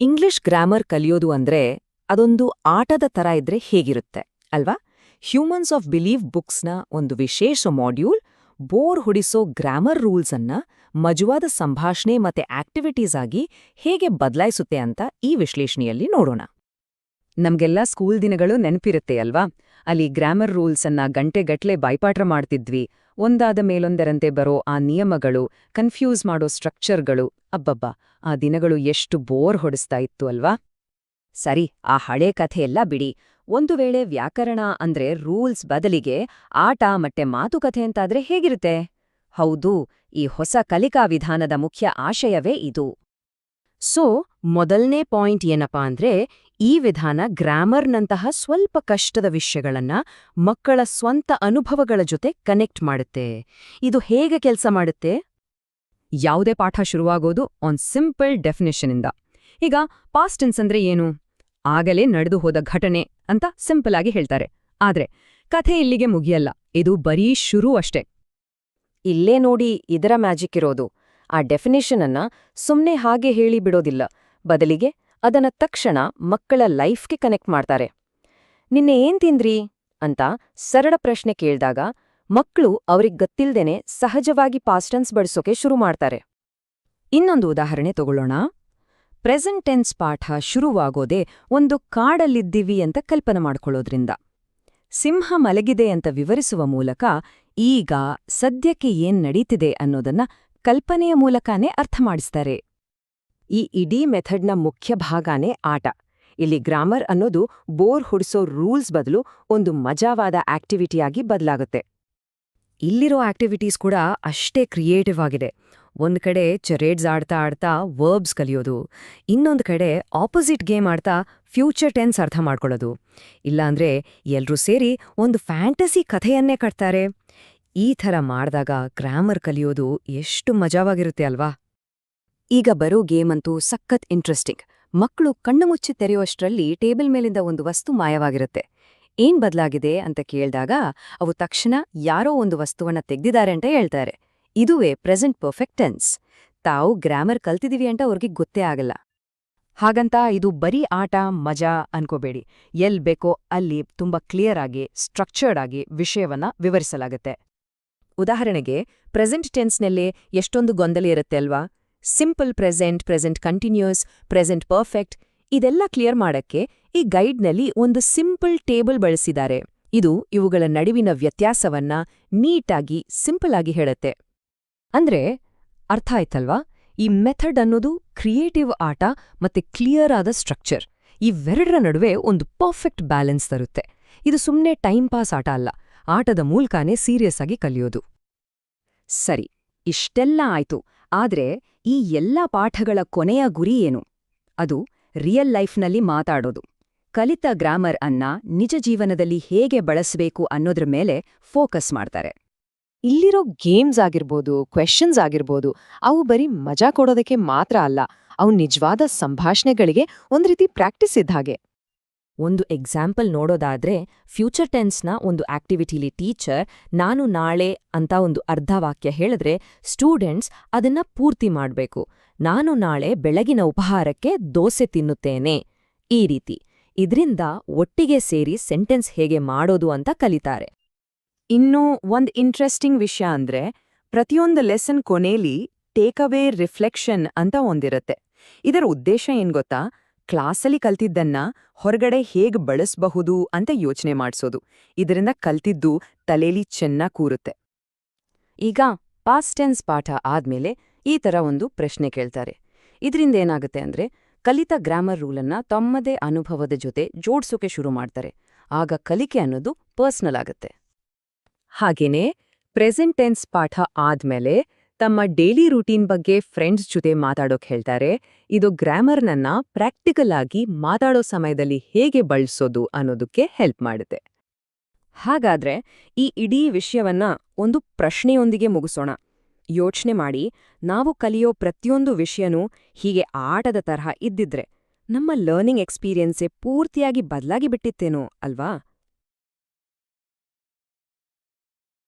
English grammar ಕಲಿಯೋದು ಅಂದ್ರೆ ಅದೊಂದು ಆಟದ ತರ ಇದ್ರೆ ಹೇಗಿರುತ್ತೆ, ಅಲ್ವಾ? ಹ್ಯೂಮನ್ಸ್ ಆಫ್ ಬಿಲೀವ್ ಬುಕ್ಸ್ನ ಒಂದು ವಿಶೇಷ ಮಾಡ್ಯೂಲ್ ಬೋರ್ ಹೊಡಿಸೋ ಗ್ರಾಮರ್ ರೂಲ್ಸ್ ಅನ್ನ ಮಜುವಾದ ಸಂಭಾಷಣೆ ಮತ್ತೆ ಆಕ್ಟಿವಿಟೀಸ್ ಆಗಿ ಹೇಗೆ ಬದಲಾಯಿಸುತ್ತೆ ಅಂತ ಈ ವಿಶ್ಲೇಷಣೆಯಲ್ಲಿ ನೋಡೋಣ. ನಮ್ಗೆಲ್ಲ ಸ್ಕೂಲ್ ದಿನಗಳು ನೆನಪಿರುತ್ತೆ ಅಲ್ವಾ? ಅಲ್ಲಿ ಗ್ರಾಮರ್ ರೂಲ್ಸ್ ಅನ್ನ ಗಂಟೆಗಟ್ಲೆ ಬಾಯ್ಪಾಠ ಮಾಡ್ತಿದ್ವಿ. ಒಂದಾದ ಮೇಲೊಂದರಂತೆ ಬರೋ ಆ ನಿಯಮಗಳು ಕನ್ಫ್ಯೂಸ್ ಮಾಡೋ ಸ್ಟ್ರಕ್ಚರ್ಗಳು ಅಬ್ಬಬ್ಬ, ಆ ದಿನಗಳು ಎಷ್ಟು ಬೋರ್ ಹೊಡಿಸ್ತಾ ಇತ್ತು ಅಲ್ವಾ? ಸರಿ, ಆ ಹಳೆ ಕಥೆಯೆಲ್ಲ ಬಿಡಿ. ಒಂದು ವೇಳೆ ವ್ಯಾಕರಣ ಅಂದ್ರೆ ರೂಲ್ಸ್ ಬದಲಿಗೆ ಆಟ ಮತ್ತೆ ಮಾತುಕತೆ ಅಂತಾದ್ರೆ ಹೇಗಿರುತ್ತೆ? ಹೌದು, ಈ ಹೊಸ ಕಲಿಕಾ ವಿಧಾನದ ಮುಖ್ಯ ಆಶಯವೇ ಇದು. ಸೊ, ಮೊದಲನೇ ಪಾಯಿಂಟ್ ಏನಪ್ಪಾ ಅಂದ್ರೆ, ಈ ವಿಧಾನ ಗ್ರಾಮರ್ನಂತಹ ಸ್ವಲ್ಪ ಕಷ್ಟದ ವಿಷಯಗಳನ್ನ ಮಕ್ಕಳ ಸ್ವಂತ ಅನುಭವಗಳ ಜೊತೆ ಕನೆಕ್ಟ್ ಮಾಡುತ್ತೆ. ಇದು ಹೇಗೆ ಕೆಲಸ ಮಾಡುತ್ತೆ? ಯಾವುದೇ ಪಾಠ ಶುರುವಾಗೋದು ಆನ್ ಸಿಂಪಲ್ ಡೆಫಿನೇಷನಿಂದ ಈಗ ಪಾಸ್ಟ್ ಟೆನ್ಸ್ ಅಂದ್ರೆ ಏನು? ಆಗಲೇ ನಡೆದು ಹೋದ ಘಟನೆ ಅಂತ ಸಿಂಪಲ್ ಆಗಿ ಹೇಳ್ತಾರೆ. ಆದ್ರೆ, ಕಥೆ ಇಲ್ಲಿಗೆ ಮುಗಿಯಲ್ಲ. ಇದು ಬರೀ ಶುರು ಅಷ್ಟೇ. ಇಲ್ಲೇ ನೋಡಿ ಇದರ ಮ್ಯಾಜಿಕ್ ಇರೋದು. ಆ ಡೆಫಿನೇಷನ್ ಅನ್ನ ಸುಮ್ನೆ ಹಾಗೆ ಹೇಳಿ ಬಿಡೋದಿಲ್ಲ. ಬದಲಿಗೆ ಅದನ್ನ ತಕ್ಷಣ ಮಕ್ಕಳ ಲೈಫ್ಗೆ ಕನೆಕ್ಟ್ ಮಾಡ್ತಾರೆ. ನಿನ್ನೆ ಏನ್ ತಿಂದ್ರಿ? ಅಂತ ಸರಳ ಪ್ರಶ್ನೆ ಕೇಳಿದಾಗ ಮಕ್ಕಳು ಅವ್ರಿಗೆ ಗೊತ್ತಿಲ್ದೇನೆ ಸಹಜವಾಗಿ ಪಾಸ್ಟೆನ್ಸ್ ಬಳಸೋಕೆ ಶುರು ಮಾಡ್ತಾರೆ. ಇನ್ನೊಂದು ಉದಾಹರಣೆ ತಗೊಳ್ಳೋಣ. ಪ್ರೆಸೆಂಟ್ ಟೆನ್ಸ್ ಪಾಠ ಶುರುವಾಗೋದೇ ಒಂದು ಕಾಡಲ್ಲಿದ್ದೀವಿ ಅಂತ ಕಲ್ಪನೆ ಮಾಡ್ಕೊಳ್ಳೋದ್ರಿಂದ. ಸಿಂಹ ಮಲಗಿದೆ ಅಂತ ವಿವರಿಸುವ ಮೂಲಕ ಈಗ ಸದ್ಯಕ್ಕೆ ಏನ್ ನಡೀತಿದೆ ಅನ್ನೋದನ್ನ ಕಲ್ಪನೆಯ ಮೂಲಕನೇ ಅರ್ಥ ಮಾಡಿಸ್ತಾರೆ ಈ ಇಡೀ ಮೆಥಡ್ನ ಮುಖ್ಯ ಭಾಗನೇ ಆಟ. ಇಲ್ಲಿ ಗ್ರಾಮರ್ ಅನ್ನೋದು ಬೋರ್ ಹುಡಿಸೋ ರೂಲ್ಸ್ ಬದಲು ಒಂದು ಮಜಾವಾದ ಆಕ್ಟಿವಿಟಿಯಾಗಿ ಬದಲಾಗುತ್ತೆ. ಇಲ್ಲಿರೋ ಆಕ್ಟಿವಿಟೀಸ್ ಕೂಡ ಅಷ್ಟೇ ಕ್ರಿಯೇಟಿವ್ ಆಗಿದೆ. ಒಂದ್ ಕಡೆ ಚರೇಡ್ಸ್ ಆಡ್ತಾ ಆಡ್ತಾ ವರ್ಬ್ಸ್ ಕಲಿಯೋದು, ಇನ್ನೊಂದು ಕಡೆ ಆಪೋಸಿಟ್ ಗೇಮ್ ಆಡ್ತಾ ಫ್ಯೂಚರ್ ಟೆನ್ಸ್ ಅರ್ಥ ಮಾಡ್ಕೊಳ್ಳೋದು. ಇಲ್ಲಾಂದ್ರೆ ಎಲ್ರೂ ಸೇರಿ ಒಂದು ಫ್ಯಾಂಟಸಿ ಕಥೆಯನ್ನೇ ಕಟ್ತಾರೆ. ಈ ಥರ ಮಾಡ್ದಾಗ ಗ್ರಾಮರ್ ಕಲಿಯೋದು ಎಷ್ಟು ಮಜಾವಾಗಿರುತ್ತೆ ಅಲ್ವಾ? ಈಗ ಬರೋ ಗೇಮ್ ಅಂತೂ ಸಖತ್ ಇಂಟ್ರೆಸ್ಟಿಂಗ್. ಮಕ್ಕಳು ಕಣ್ಣು ಮುಚ್ಚಿ ತೆರೆಯುವಷ್ಟರಲ್ಲಿ ಟೇಬಲ್ ಮೇಲಿಂದ ಒಂದು ವಸ್ತು ಮಾಯವಾಗಿರುತ್ತೆ. ಏನ್ ಬದಲಾಗಿದೆ ಅಂತ ಕೇಳ್ದಾಗ ಅವು ತಕ್ಷಣ ಯಾರೋ ಒಂದು ವಸ್ತುವನ್ನ ತೆಗ್ದಿದ್ದಾರೆ ಅಂತ ಹೇಳ್ತಾರೆ. ಇದುವೇ ಪ್ರೆಸೆಂಟ್ ಪರ್ಫೆಕ್ಟ್ ಟೆನ್ಸ್. ತಾವು ಗ್ರಾಮರ್ ಕಲ್ತಿದೀವಿ ಅಂತ ಅವ್ರಿಗೆ ಗೊತ್ತೇ ಆಗಲ್ಲ. ಹಾಗಂತ ಇದು ಬರೀ ಆಟ, ಮಜಾ ಅನ್ಕೋಬೇಡಿ. ಎಲ್ ಬೇಕೋ ಅಲ್ಲಿ ತುಂಬಾ ಕ್ಲಿಯರ್ ಆಗಿ, ಸ್ಟ್ರಕ್ಚರ್ಡ್ ಆಗಿ ವಿಷಯವನ್ನ ವಿವರಿಸಲಾಗುತ್ತೆ. ಉದಾಹರಣೆಗೆ, ಪ್ರೆಸೆಂಟ್ ಟೆನ್ಸ್ನಲ್ಲೇ ಎಷ್ಟೊಂದು ಗೊಂದಲ ಇರುತ್ತೆ ಅಲ್ವಾ? Simple present present continuous, present perfect, ಇದೆಲ್ಲ ಕ್ಲಿಯರ್ ಮಾಡಕ್ಕೆ ಈ ಗೈಡ್ನಲ್ಲಿ ಒಂದು ಸಿಂಪಲ್ ಟೇಬಲ್ ಬಳಸಿದ್ದಾರೆ. ಇದು ಇವುಗಳ ನಡುವಿನ ವ್ಯತ್ಯಾಸವನ್ನ ನೀಟಾಗಿ, ಸಿಂಪಲ್ ಆಗಿ ಹೇಳುತ್ತೆ. ಅಂದ್ರೆ, ಅರ್ಥ ಆಯ್ತಲ್ವಾ? ಈ ಮೆಥಡ್ ಅನ್ನೋದು ಕ್ರಿಯೇಟಿವ್ ಆಟ ಮತ್ತೆ ಕ್ಲಿಯರ್ ಆದ ಸ್ಟ್ರಕ್ಚರ್. ಇವೆರಡರ ನಡುವೆ ಒಂದು ಪರ್ಫೆಕ್ಟ್ ಬ್ಯಾಲೆನ್ಸ್ ತರುತ್ತೆ. ಇದು ಸುಮ್ಮನೆ ಟೈಮ್ ಪಾಸ್ ಆಟ ಅಲ್ಲ. ಆಟದ ಮೂಲಕನೇ ಸೀರಿಯಸ್ ಆಗಿ ಕಲಿಯೋದು. ಸರಿ, ಇಷ್ಟೆಲ್ಲ ಆಯ್ತು, ಆದ್ರೆ ಈ ಎಲ್ಲ ಪಾಠಗಳ ಕೊನೆಯ ಗುರಿ ಏನು? ಅದು ರಿಯಲ್ ಲೈಫ್ನಲ್ಲಿ ಮಾತಾಡೋದು. ಕಲಿತ ಗ್ರಾಮರ್ ಅನ್ನ ನಿಜ ಜೀವನದಲ್ಲಿ ಹೇಗೆ ಬಳಸಬೇಕು ಅನ್ನೋದ್ರ ಮೇಲೆ ಫೋಕಸ್ ಮಾಡ್ತಾರೆ. ಇಲ್ಲಿರೋ ಗೇಮ್ಸ್ ಆಗಿರ್ಬೋದು ಕ್ವೆಶನ್ಸ್ ಆಗಿರ್ಬೋದು, ಅವು ಬರೀ ಮಜಾ ಕೊಡೋದಕ್ಕೆ ಮಾತ್ರ ಅಲ್ಲ, ಅವು ನಿಜವಾದ ಸಂಭಾಷಣೆಗಳಿಗೆ ಒಂದು ರೀತಿ ಪ್ರಾಕ್ಟೀಸ್ ಇದ್ದ ಹಾಗೆ. ಒಂದು ಎಕ್ಸಾಂಪಲ್ ನೋಡೋದಾದ್ರೆ ಫ್ಯೂಚರ್ ಟೆನ್ಸ್ನ ಒಂದು ಆಕ್ಟಿವಿಟಿಲಿ ಟೀಚರ್ ನಾನು ನಾಳೆ ಅಂತ ಒಂದು ಅರ್ಧ ವಾಕ್ಯ ಹೇಳಿದ್ರೆ ಸ್ಟೂಡೆಂಟ್ಸ್ ಅದನ್ನ ಪೂರ್ತಿ ಮಾಡಬೇಕು. ನಾನು ನಾಳೆ ಬೆಳಗಿನ ಉಪಹಾರಕ್ಕೆ ದೋಸೆ ತಿನ್ನುತ್ತೇನೆ. ಈ ರೀತಿ. ಇದ್ರಿಂದ ಒಟ್ಟಿಗೆ ಸೇರಿ ಸೆಂಟೆನ್ಸ್ ಹೇಗೆ ಮಾಡೋದು ಅಂತ ಕಲಿತಾರೆ. ಇನ್ನು ಒಂದ್ ಇಂಟ್ರೆಸ್ಟಿಂಗ್ ವಿಷಯ ಅಂದ್ರೆ ಪ್ರತಿಯೊಂದು ಲೆಸನ್ ಕೊನೇಲಿ ಟೇಕ್ಅವೇ ರಿಫ್ಲೆಕ್ಷನ್ ಅಂತ ಒಂದಿರುತ್ತೆ. ಇದರ ಉದ್ದೇಶ ಏನ್ ಗೊತ್ತಾ? ಕ್ಲಾಸಲ್ಲಿ ಕಲ್ತಿದ್ದನ್ನ ಹೊರಗಡೆ ಹೇಗ್ ಬಳಸಬಹುದು ಅಂತ ಯೋಚನೆ ಮಾಡ್ಸೋದು. ಇದರಿಂದ ಕಲ್ತಿದ್ದು ತಲೆಲಿ ಚೆನ್ನಾಗಿ ಕೂರುತ್ತೆ. ಈಗ ಪಾಸ್ಟ್ ಟೆನ್ಸ್ ಪಾಠ ಆದ್ಮೇಲೆ ಈ ತರ ಒಂದು ಪ್ರಶ್ನೆ ಕೇಳ್ತಾರೆ. ಇದರಿಂದ ಏನಾಗುತ್ತೆ ಅಂದ್ರೆ, ಕಲಿತ ಗ್ರಾಮರ್ ರೂಲನ್ನ ತಮ್ಮದೇ ಅನುಭವದ ಜೊತೆ ಜೋಡ್ಸೋಕೆ ಶುರು ಮಾಡ್ತಾರೆ. ಆಗ ಕಲಿಕೆ ಅನ್ನೋದು ಪರ್ಸ್ನಲ್ ಆಗುತ್ತೆ. ಹಾಗೇನೇ ಪ್ರೆಸೆಂಟ್ ಟೆನ್ಸ್ ಪಾಠ ಆದ್ಮೇಲೆ ತಮ್ಮ ಡೈಲಿ ರೂಟೀನ್ ಬಗ್ಗೆ ಫ್ರೆಂಡ್ಸ್ ಜೊತೆ ಮಾತಾಡೋಕ್ ಹೇಳ್ತಾರೆ, ಇದು ಗ್ರಾಮರ್ನನ್ನ ಪ್ರಾಕ್ಟಿಕಲ್ ಆಗಿ ಮಾತಾಡೋ ಸಮಯದಲ್ಲಿ ಹೇಗೆ ಬಳಸೋದು ಅನ್ನೋದಕ್ಕೆ ಹೆಲ್ಪ್ ಮಾಡುತ್ತೆ. ಹಾಗಾದ್ರೆ ಈ ಇಡೀ ವಿಷಯವನ್ನ ಒಂದು ಪ್ರಶ್ನೆಯೊಂದಿಗೆ ಮುಗಿಸೋಣ. ಯೋಚನೆ ಮಾಡಿ, ನಾವು ಕಲಿಯೋ ಪ್ರತಿಯೊಂದು ವಿಷಯನೂ ಹೀಗೆ ಆಟದ ತರಹ ಇದ್ದಿದ್ರೆ ನಮ್ಮ ಲರ್ನಿಂಗ್ ಎಕ್ಸ್ಪೀರಿಯನ್ಸೇ ಪೂರ್ತಿಯಾಗಿ ಬದಲಾಗಿ ಬಿಟ್ಟಿತ್ತೇನೋ, ಅಲ್ವಾ?